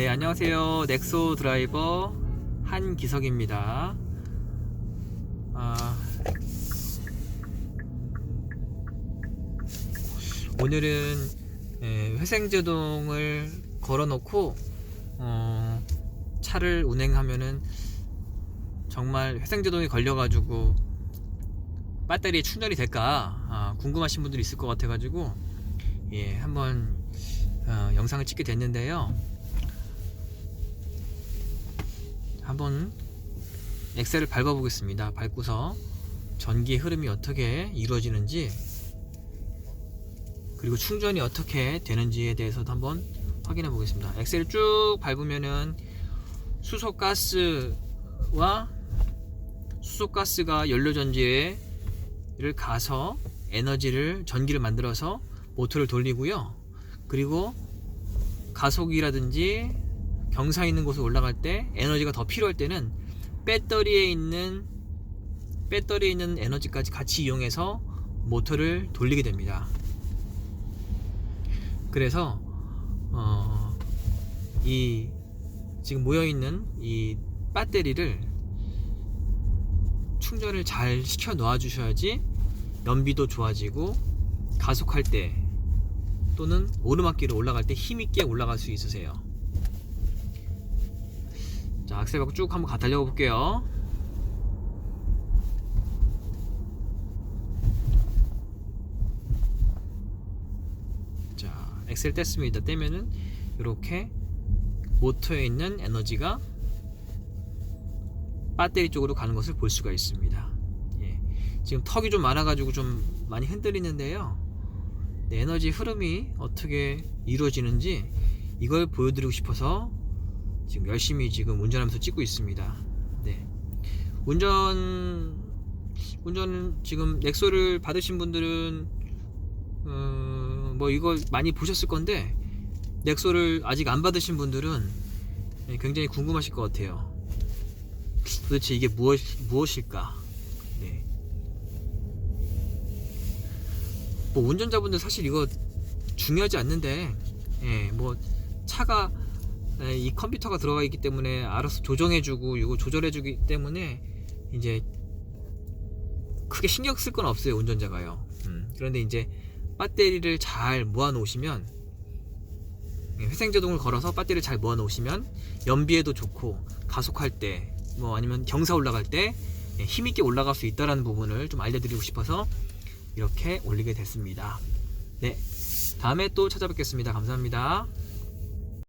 네, 안녕하세요. 넥소 드라이버 한기석입니다. 아, 오늘은 예, 회생제동을 걸어놓고 어, 차를 운행하면은 정말 회생제동이 걸려가지고 배터리 충전이 될까 아, 궁금하신 분들이 있을 것 같아가지고 예, 한번 어, 영상을 찍게 됐는데요. 한번 엑셀을 밟아 보겠습니다. 밟고서 전기의 흐름이 어떻게 이루어지는지 그리고 충전이 어떻게 되는지에 대해서도 한번 확인해 보겠습니다. 엑셀을 쭉 밟으면은 수소 가스와 수소 가스가 연료 전지를 가서 에너지를 전기를 만들어서 모터를 돌리고요. 그리고 가속이라든지 경사 있는 곳에 올라갈 때 에너지가 더 필요할 때는 배터리에 있는 배터리에 있는 에너지까지 같이 이용해서 모터를 돌리게 됩니다. 그래서 어, 이 지금 모여 있는 이 배터리를 충전을 잘 시켜 놓아 주셔야지 연비도 좋아지고 가속할 때 또는 오르막길을 올라갈 때 힘있게 올라갈 수 있으세요. 자, 악셀 밟고 쭉 한번 가 달려 볼게요. 자, 엑셀 뗐습니다. 떼면은 이렇게 모터에 있는 에너지가 배터리 쪽으로 가는 것을 볼 수가 있습니다. 예. 지금 턱이 좀 많아가지고 좀 많이 흔들리는데요. 네, 에너지 흐름이 어떻게 이루어지는지 이걸 보여드리고 싶어서 지금 열심히 지금 운전하면서 찍고 있습니다. 네. 운전 운전 지금 넥소를 받으신 분들은 어, 뭐 이걸 많이 보셨을 건데 넥소를 아직 안 받으신 분들은 네, 굉장히 궁금하실 것 같아요. 도대체 이게 무엇 무엇일까? 네. 뭐 운전자분들 사실 이거 중요하지 않는데, 예, 뭐 차가 예, 이 컴퓨터가 들어가 있기 때문에 알아서 조정해주고 이거 조절해주기 때문에 이제 크게 신경 쓸 건 없어요 운전자가요. 음, 그런데 이제 배터리를 잘 모아 놓으시면 예, 회생제동을 걸어서 배터리를 잘 모아 놓으시면 연비에도 좋고 가속할 때 뭐 아니면 경사 올라갈 때 예, 힘있게 올라갈 수 있다라는 부분을 좀 알려드리고 싶어서 이렇게 올리게 됐습니다. 네, 다음에 또 찾아뵙겠습니다. 감사합니다.